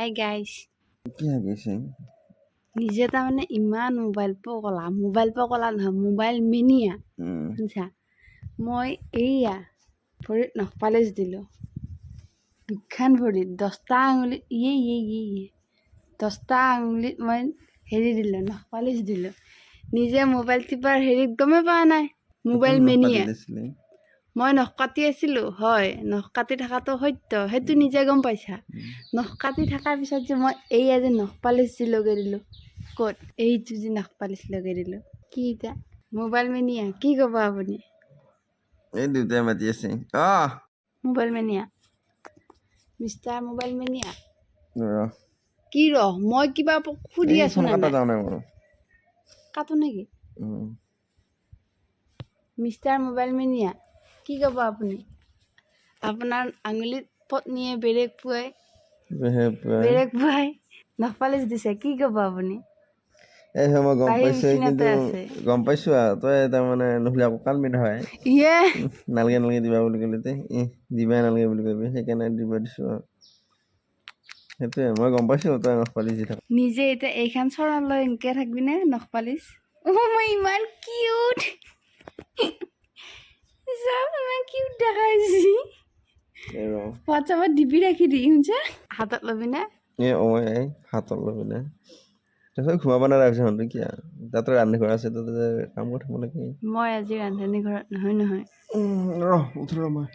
Hi guys কি হাগিছে নিজে তাৰমানে ইমান মোবাইল পকলা মোবাইল পকলা নহয় মোবাইল মেনিয়া শুনিছা? মই এইয়া ভৰিত নখ পালিচ দিলোঁ। দুখান ভৰিত দহটা আঙুলিত ইয়ে ইয়ে ইয়ে ইয়ে। দহটা আঙুলিত মই হেৰি দিলোঁ নখ পালিচ দিলোঁ। নিজে মোবাইল টিপাৰ হেৰিত গমেই পোৱা নাই মোবাইল মেনিয়া। মই নখ কাটি আছিলোঁ হয় নখ কাটি থকাটো সত্য সেইটো নিজে গম পাইছা। নখ কাটি থকাৰ পিছত যে মই এইয়া যে নখ পালিচ যে লগাই দিলোঁ ক'ত? এইটো যে নখ পালিচ লগাই দিলোঁ। কি এতিয়া? মোবাইল মেনিয়া কি ক'ব আপুনি? এই দেউতাই মাতি আছে। আহ! Mobile mania. Mister mobile mania. কি ৰ? মই কিবা সুধি আছোঁ ফোন নে কটা নাই যাওঁ নাই মোৰ। কাটো নেকি? Mister mobile mania. কি ক'ব আপুনি? আপোনাৰ আঙুলিত পত্নীয়ে বেৰেক পুৱাই। বেৰেক পুৱাই। নখ পালিচ দিছে কি ক'ব আপুনি? এই মই গম পাইছো কিন্তু আছে। গম পাইছো আৰু তই তাৰমানে নহ'লে আকৌ কাণ বিন্ধা হয়। ইয়ে। নালাগে নালাগে দিবা বুলি ক'লে তে ই দিবাই নালাগে বুলি ক'বি সেইকাৰণে দিব দিছোঁ আৰু। সেইটোৱে মই গম পাইছোঁ তই নখ পালি দি থাক। নিজে এতিয়া এইখন চৰাল লৈ এনেকৈ থাকিবিনে নখ পালিচ অ' মই ইমান কিউট এই ৰ হোৱাটছআপত ডিপি ৰাখি দি শুনছা? হাতত ল'বিনে এ অ এই হাতত লৈ পিনে তাৰপিছত ঘুমাব নালাগে হন্তু কি আৰু তাতো ৰান্ধি ঘৰ আছে তাতে কাম কৰি থাকিব লাগে মই আজি ৰান্ধনী ঘৰত নহয় নহয়। ৰ উঠো ৰ মই